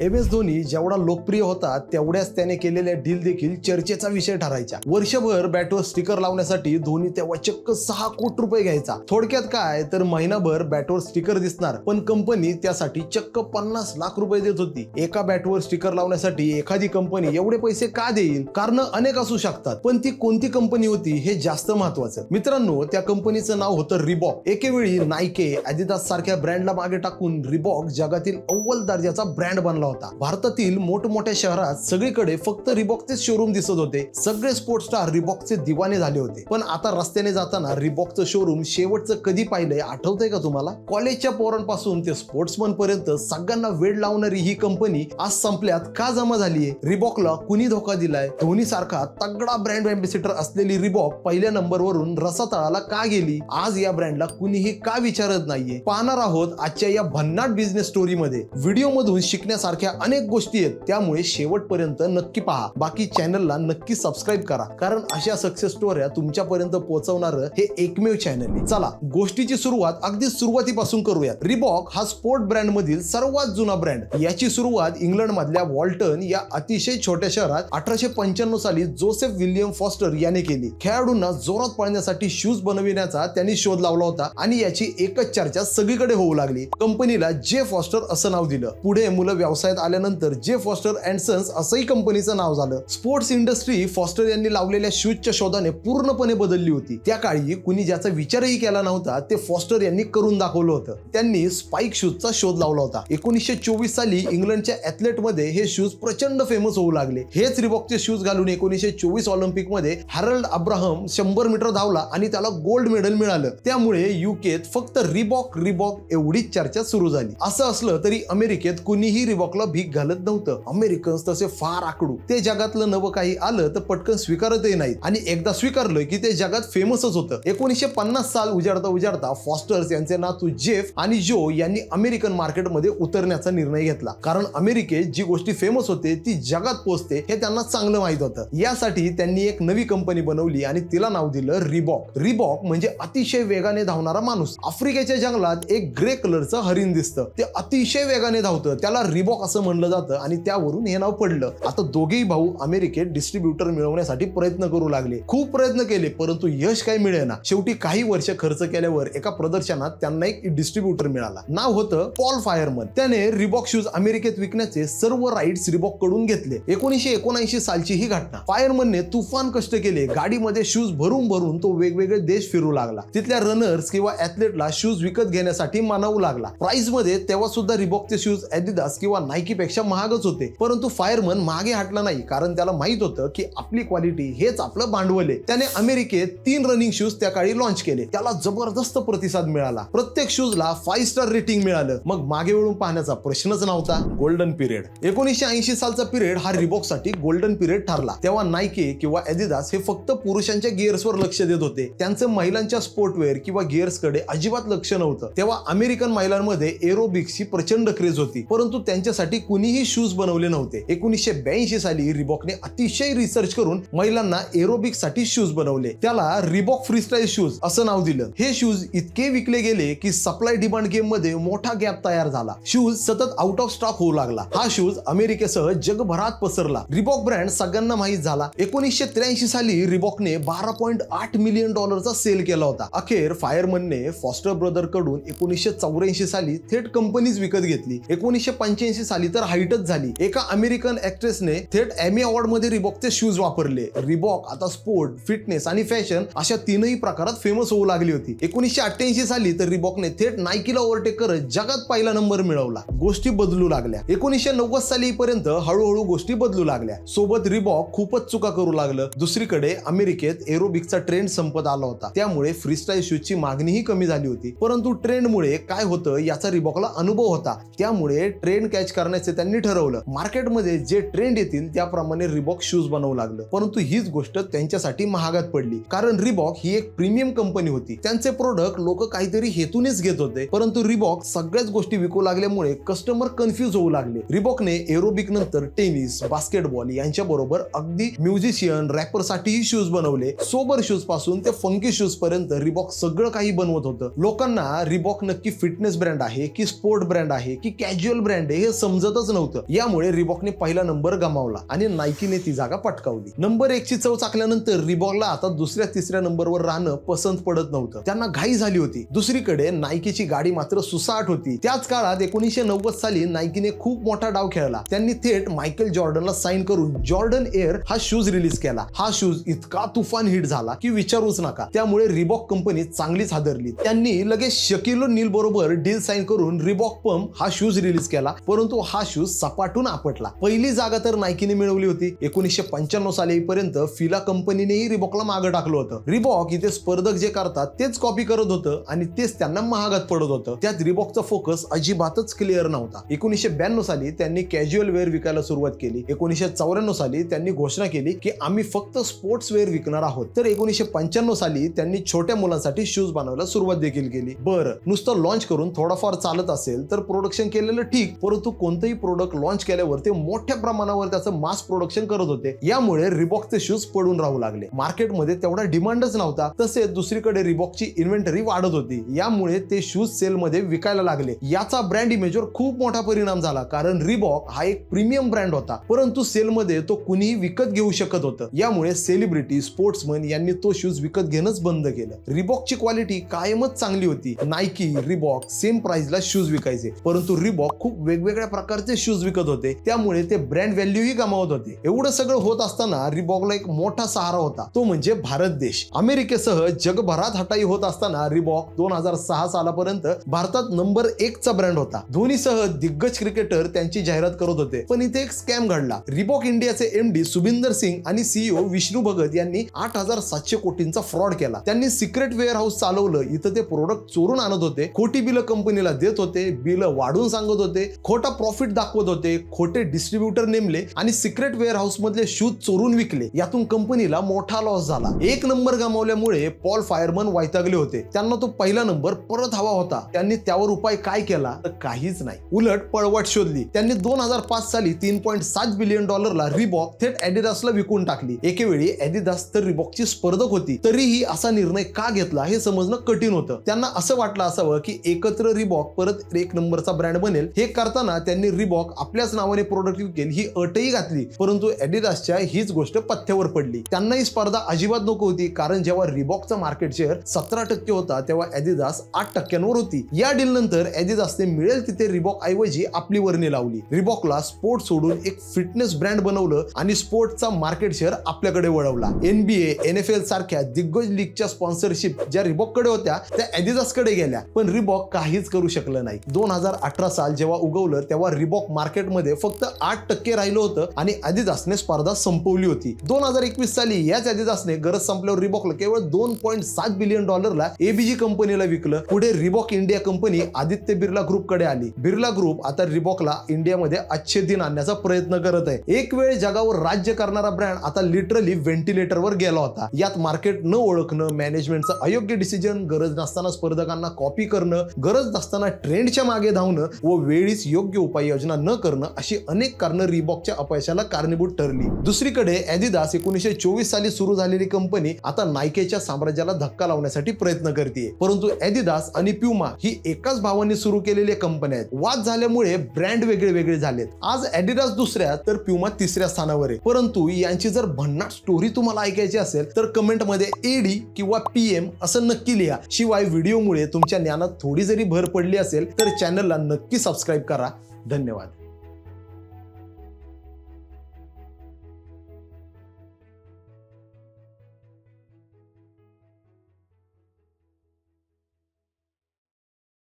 M S Dhoni जेवढा लोकप्रिय होता तेवढ्याच त्याने केलेल्या डील देखील चर्चेचा विषय ठरायच्या. वर्षभर बॅटवर स्टिकर लावण्यासाठी धोनी तेव्हा चक्क सहा कोटी रुपये घ्यायचा. थोडक्यात काय तर महिनाभर बॅटवर स्टिकर दिसणार पण कंपनी त्यासाठी चक्क पन्नास लाख रुपये देत होती. एका बॅटवर स्टिकर लावण्यासाठी एखादी कंपनी एवढे पैसे का देईल कारण अनेक असू शकतात पण ती कोणती कंपनी होती हे जास्त महत्वाचं. मित्रांनो त्या कंपनीचं नाव होतं रिबॉक एकेवेळी नायके ॲडिदास सारख्या ब्रँडला मागे टाकून रिबॉक जगातील अव्वल दर्जाचा ब्रँड बनला होता. भारतातील मोठमोठ्या शहरात सगळीकडे फक्त रिबॉक्सचे शोरूम दिसत होते. सगळे स्पोर्ट्स स्टार रिबॉक्सचे दिवाने झाले होते. पण आता रस्त्याने जाताना रिबॉक्सचं शोरूम शेवटचं कधी पाहिलंय आठवतंय का तुम्हाला? कॉलेजच्या पोरांपासून ते स्पोर्ट्समन पर्यंत सगळ्यांना वेळ लावणारी ही कंपनी आज संपल्यात का जमा झालीये? रिबॉकला कुणी धोका दिलाय? धोनी सारखा तगडा ब्रँड अँबेसिडर असलेली रिबॉक पहिल्या नंबरवरून रसातळाला का गेली? आज या ब्रँडला कुणीही का विचारत नाहीये? पाहणार आहोत आजच्या या भन्नाट बिझनेस स्टोरी मध्ये. व्हिडिओ मधून शिकण्यासारख्या अनेक गोष्टी आहेत त्यामुळे शेवटपर्यंत नक्की पहा. बाकी चॅनलला नक्की सबस्क्राईब करा. कारण अशा सक्सेस स्टोऱ्या तुमच्यापर्यंत पोहोचवणार हे एकमेव चॅनल आहे. चला गोष्टीची सुरुवात अगदी सुरुवातीपासून करूयात. रिबॉक हा स्पोर्ट ब्रँड मधील सर्वात जुना ब्रँड याची सुरुवात इंग्लंड मधल्या वॉल्टन या अतिशय छोट्या शहरात अठराशे पंच्याण्णव साली जोसेफ विल्यम फॉस्टर याने केली. खेळाडूंना जोरात पळण्यासाठी शूज बनविण्याचा त्यांनी शोध लावला होता आणि याची एकच चर्चा सगळीकडे होऊ लागली. कंपनीला जे फॉस्टर असं नाव दिलं. पुढे मुलं व्यवसायात आल्यानंतर जे फॉस्टर अँड सन्स असंही कंपनीचं नाव झालं स्पोर्ट्स इंडस्ट्री फॉस्टर यांनी लावलेल्या शूजच्या शोधाने पूर्णपणे बदलली होती. त्या काळी कुणी ज्याचा विचारही केला नव्हता ते फॉस्टर यांनी करून दाखवलं होतं. त्यांनी स्पाइक शूजचा शोध लावला होता. एकोणीसशे चोवीस साली इंग्लंडच्या ऍथलेटमध्ये हे शूज प्रचंड फेमस होऊ लागले. हेच रिबॉकचे शूज घालून एकोणीसशे चोवीस ऑलिम्पिकमध्ये हॅरल्ड अब्राहम शंभर मीटर धावला आणि त्याला गोल्ड मेडल मिळालं. त्यामुळे युकेत फक्त रिबॉक रिबॉक एवढीच चर्चा सुरू झाली. असं असलं तरी अमेरिकेत कुणीही रिबॉक रिबॉकला भीक घालत नव्हतं. अमेरिकन्स तसे फार आकडू. ते जगातलं नवं काही आलं तर पटकन स्वीकारतही नाहीत. आणि एकदा स्वीकारलं की ते जगात फेमसच होतं. एकोणीसशे पन्नास साल उजाडता उजाडता फॉस्टर्स यांचे नातू जेफ आणि जो यांनी अमेरिकन मार्केटमध्ये उतरण्याचा निर्णय घेतला. कारण अमेरिकेत जी गोष्टी फेमस होते ती जगात पोहोचते हे त्यांना चांगलं माहीत होतं. यासाठी त्यांनी एक नवी कंपनी बनवली आणि तिला नाव दिलं रिबॉक रिबॉक म्हणजे अतिशय वेगाने धावणारा माणूस. आफ्रिकेच्या जंगलात एक ग्रे कलरचं हरिण दिसतं. ते अतिशय वेगाने धावतं. त्याला रिबॉक असं म्हणलं जातं आणि त्यावरून हे नाव पडलं. आता दोघेही भाऊ अमेरिकेत डिस्ट्रीब्युटर मिळवण्यासाठी प्रयत्न करू लागले. खूप प्रयत्न केले परंतु यश काही मिळेना. शेवटी काही वर्ष खर्च केल्यावर एका प्रदर्शनात त्यांना एक डिस्ट्रीब्युटर मिळाला. नाव होतं पॉल फायरमन. त्याने रिबॉक शूज अमेरिकेत विकण्याचे सर्व राईट्स रिबॉककडून घेतले. एकोणीशे एकोणऐंशी सालची ही घटना. फायरमनने तुफान कष्ट केले. गाडीमध्ये शूज भरून भरून तो वेगवेगळे देश फिरू लागला. तिथल्या रनर्स किंवा ऍथलेटला शूज विकत घेण्यासाठी मानवू लागला. प्राइसमध्ये तेव्हा सुद्धा रिबॉकचे शूज ऍडिदास किंवा नायकीपेक्षा महागच होते. परंतु फायरमन मागे हटला नाही. कारण त्याला माहीत होतं की आपली क्वालिटी हेच आपलं भांडवल आहे. त्याने अमेरिकेत तीन रनिंग शूज त्या काळी लॉन्च केले. त्याला जबरदस्त प्रतिसाद मिळाला. प्रत्येक शूजला फाईव्ह स्टार रेटिंग मिळालं. मग मागे वळून पाहण्याचा प्रश्नच नव्हता. गोल्डन पिरियड एकोणीसशे ऐंशी सालचा पिरियड हा रिबॉकसाठी गोल्डन पिरियड ठरला. तेव्हा नायके किंवा एदिदास हे फक्त पुरुषांच्या गिअर्सवर लक्ष देत होते. त्यांचं महिलांच्या स्पोर्टवेअर किंवा गिअर्सकडे अजिबात लक्ष नव्हतं. तेव्हा अमेरिकन महिलांमध्ये एरोबिक्सची प्रचंड क्रेज होती. परंतु त्यांच्या त्यांच्यासाठी कुणीही शूज बनवले नव्हते. एकोणीसशे ब्याऐंशी साली रिबॉकने अतिशय रिसर्च करून महिलांना एरोबिकसाठी शूज बनवले. त्याला रिबॉक फ्रीस्टाईल शूज असं नाव दिलं. हे शूज इतके विकले गेले की सप्लाय डिमांड गेममध्ये मोठा गॅप तयार झाला. शूज सतत आउट ऑफ स्टॉक होऊ लागला. हा शूज अमेरिकेसह जगभरात पसरला. रिबॉक ब्रँड सगळ्यांना माहीत झाला. एकोणीसशे त्र्याऐंशी साली रिबॉकने बारा पॉईंट आठ मिलियन डॉलरचा सेल केला होता. अखेर फायरमनने फॉस्टर ब्रदरकडून एकोणीसशे चौऱ्याऐंशी साली थेट कंपनीज विकत घेतली. एकोणीसशे पंच्याऐंशी साली तर हाईटच झाली. एका अमेरिकन ऍक्ट्रेसने थेट एमी अवॉर्डमध्ये रिबॉकचे शूज वापरले. रिबॉक आता स्पोर्ट फिटनेस आणि फॅशन अशा तीनही प्रकारात फेमस होऊ लागली होती. एकोणीसशे अठ्ठ्याऐंशी साली तर रिबॉकने थेट नायकीला ओव्हरटेक करत जगात पहिला नंबर मिळवला. गोष्टी बदलू लागल्या. एकोणीसशे नव्वद साली पर्यंत हळूहळू गोष्टी बदलू लागल्या. सोबत रिबॉक खूपच चुका करू लागलं. दुसरीकडे अमेरिकेत एरोबिकचा ट्रेंड संपत आला होता. त्यामुळे फ्रीस्टाईल शूजची मागणीही कमी झाली होती. परंतु ट्रेंडमुळे काय होतं याचा रिबॉकला अनुभव होता. त्यामुळे ट्रेंड कॅच करण्याचे त्यांनी ठरवलं. मार्केटमध्ये जे ट्रेंड येतील त्याप्रमाणे रिबॉक शूज बनवू लागलं. परंतु हीच गोष्ट त्यांच्यासाठी महागात पडली. कारण रिबॉक ही एक प्रीमियम कंपनी होती. त्यांचे प्रोडक्ट लोक काहीतरी हेतूनेच घेत होते. परंतु रिबॉक सगळ्याच गोष्टी विकू लागल्यामुळे कस्टमर कन्फ्युज होऊ लागले. रिबॉकने एरोबिक नंतर टेनिस बास्केटबॉल यांच्या बरोबर अगदी म्युझिशियन रॅपर साठीही शूज बनवले. सोबर शूजपासून ते फंकी शूज पर्यंत रिबॉक सगळं काही बनवत होतं. लोकांना रिबॉक नक्की फिटनेस ब्रँड आहे की स्पोर्ट ब्रँड आहे की कॅज्युअल ब्रँड आहे हे समजतच नव्हतं. यामुळे रिबॉकने पहिला नंबर गमावला आणि नायकीने ती जागा पटकावली. नंबर एक ची चव चाकल्यानंतर रिबॉकला आता दुसऱ्या तिसऱ्या नंबरवर राहणं पसंत पडत नव्हतं. त्यांना घाई झाली होती. दुसरीकडे नायकीची गाडी मात्र सुसाट होती. त्याच काळात एकोणीसशे नव्वद साली नायकीने खूप मोठा डाव खेळला. त्यांनी थेट मायकेल जॉर्डनला साईन करून जॉर्डन एअर हा शूज रिलीज केला. हा शूज इतका तुफान हिट झाला की विचारूच नका. त्यामुळे रिबॉक कंपनी चांगलीच हादरली. त्यांनी लगेच शकिलो नील बरोबर डील साईन करून रिबॉक पंप हा शूज रिलीज केला. परंतु हा शूज सपाटून आपटला. पहिली जागा तर नायकीने मिळवली होती. एकोणीसशे पंच्याण्णव साली पर्यंत फिला कंपनीनेही रिबॉकला मागं टाकलं होतं. रिबॉक इथे स्पर्धक जे करतात तेच कॉपी करत होतं आणि तेच त्यांना महागात पडत होतं. त्यात रिबॉकचा फोकस अजिबातच क्लिअर नव्हता. एकोणीसशे ब्याण्णव साली त्यांनी कॅज्युअल वेअर विकायला सुरुवात केली. एकोणीसशे चौऱ्याण्णव साली त्यांनी घोषणा केली की आम्ही फक्त स्पोर्ट्स वेअर विकणार आहोत. तर एकोणीसशे पंच्याण्णव साली त्यांनी छोट्या मुलांसाठी शूज बनवायला सुरुवात देखील केली. बरं नुसतं लॉन्च करून थोडाफार चालत असेल तर प्रोडक्शन केलेलं ठीक परंतु कोणतंही प्रोडक्ट लॉन्च केल्यावर ते मोठ्या प्रमाणावर त्याचं मास प्रोडक्शन करत होते. यामुळे रिबॉकचे शूज पडून राहू लागले. मार्केटमध्ये तेवढा डिमांडच नव्हता तसेच दुसरीकडे रिबॉकची इन्व्हेंटरी वाढत होती. यामुळे ते शूज सेलमध्ये विकायला लागले. याचा ब्रँड इमेजवर खूप मोठा परिणाम झाला कारण रिबॉक हा एक प्रीमियम ब्रँड होता. परंतु सेलमध्ये तो कुणीही विकत घेऊ शकत होतं. यामुळे सेलिब्रिटी स्पोर्ट्समन यांनी तो शूज विकत घेणंच बंद केलं. रिबॉकची क्वालिटी कायमच चांगली होती. नायकी रिबॉक सेम प्राइसला शूज विकायचे. परंतु रिबॉक खूप वेगवेगळ्या प्रकारचे शूज विकत होते. त्यामुळे ते ब्रँड व्हॅल्यूही गमावत होते. एवढं सगळं होत असताना रिबॉकला एक मोठा सहारा होता. तो म्हणजे भारत देश. अमेरिकेसह जगभरात हटाई होत असताना रिबॉक दोन हजार सहा सालापर्यंत भारतात नंबर एक चा ब्रँड होता. धोनीसह दिग्गज क्रिकेटर त्यांची जाहिरात करत होते. पण इथे एक स्कॅम घडला. रिबॉक इंडियाचे एमडी सुबिंदर सिंग आणि सीईओ विष्णू भगत यांनी आठ हजार सातशे कोटींचा फ्रॉड केला. त्यांनी सिक्रेट वेअर हाऊस चालवलं. इथं ते प्रोडक्ट चोरून आणत होते. खोटी बिलं कंपनीला देत होते. बिलं वाढून सांगत होते. खोटा प्रॉफिट दाखवत होते खोटे डिस्ट्रीब्युटर नेमले आणि सिक्रेट वेअर हाऊस मधले शूज चोरून विकले. यातून कंपनीला मोठा लॉस झाला. एक नंबर गमावल्यामुळे पॉल फायरमन वैतागले होते. त्यांना तो पहिला नंबर परत हवा होता. त्यांनी त्यावर उपाय काय केला? तर काहीच नाही. उलट पळवाट शोधली. त्यांनी दोन हजार पाच साली तीन पॉईंट सात बिलियन डॉलरला रिबॉक थेट ऍडिडासला विकून टाकली. एकेवेळी ऍडिडास तर रिबॉकची स्पर्धक होती. तरीही असा निर्णय का घेतला हे समजणं कठीण होतं. त्यांना असं वाटलं असावं की एकत्र रिबॉक परत एक नंबरचा ब्रँड बनेल. हे करताना त्यांनी रिबॉक आपल्याच नावाने प्रोडक्ट विकेल ही अटही घातली. परंतु एडिडासच्या हीच गोष्ट पथ्यावर पडली. त्यांना ही स्पर्धा अजिबात नको होती कारण जेव्हा रिबॉकचा मार्केट शेअर सतरा टक्के होता तेव्हा एडिदास आठ टक्क्यांवर होती. या डील नंतर एडिदासने मिळेल तिथे रिबॉक ऐवजी आपली वर्णी लावली. रिबॉकला स्पोर्ट सोडून एक फिटनेस ब्रँड बनवलं आणि स्पोर्टचा मार्केट शेअर आपल्याकडे वळवला. एनबीए एन एफ एल सारख्या दिग्गज लीगच्या स्पॉन्सरशिप ज्या रिबॉककडे होत्या त्या एडिदासकडे गेल्या. पण रिबॉक काहीच करू शकलं नाही. दोन हजार अठरा साल जेव्हा उगवलं तेव्हा रिबॉक मार्केटमध्ये फक्त आठ टक्के राहिलं होतं आणि ऍडिदासने स्पर्धा संपवली होती. दोन हजार एकवीस साली याच ऍडिदासने गरज संपल्यावर रिबॉकला केवळ दोन पॉईंट सात बिलियन डॉलरला एबीजी कंपनीला विकलं. पुढे Reebok India company Aditya Birla ग्रुपकडे आली. बिर्ला ग्रुप आता रिबॉकला इंडियामध्ये अच्छे दिन आणण्याचा प्रयत्न करत आहे. एक वेळ जगावर राज्य करणारा ब्रँड आता लिटरली व्हेंटिलेटरवर गेला होता. यात मार्केट न ओळखणं मॅनेजमेंटचं अयोग्य डिसिजन गरज नसताना स्पर्धकांना कॉपी करणं गरज नसताना ट्रेंडच्या मागे धावणं व वेळीच योग्य उपाययोजना न करणं अशी अनेक कारणं रिबॉकच्या अपयशाला कारणीभूत ठरली. दुसरीकडे ॲदिदास एकोणीसशे चोवीस साली सुरू झालेली कंपनी आता नायकेच्या साम्राज्याला धक्का लावण्यासाठी प्रयत्न करते परंतु ॲदिदास आणि प्युमा ही एकाच भावाने सुरू केलेल्या कंपन्या आहेत. वाद झाल्यामुळे ब्रँड वेगळे वेगळे झालेत. आज ॲडिडास दुसऱ्या तर प्युमा तिसऱ्या स्थानावर आहे. परंतु यांची जर भन्नाट स्टोरी तुम्हाला ऐकायची असेल तर कमेंटमध्ये एडी किंवा पीएम असं नक्की लिहा. शिवाय व्हिडिओमुळे तुमच्या ज्ञानात थोडी जरी भर पडली असेल तर चॅनलला नक्की सबस्क्राईब करा. धन्यवाद.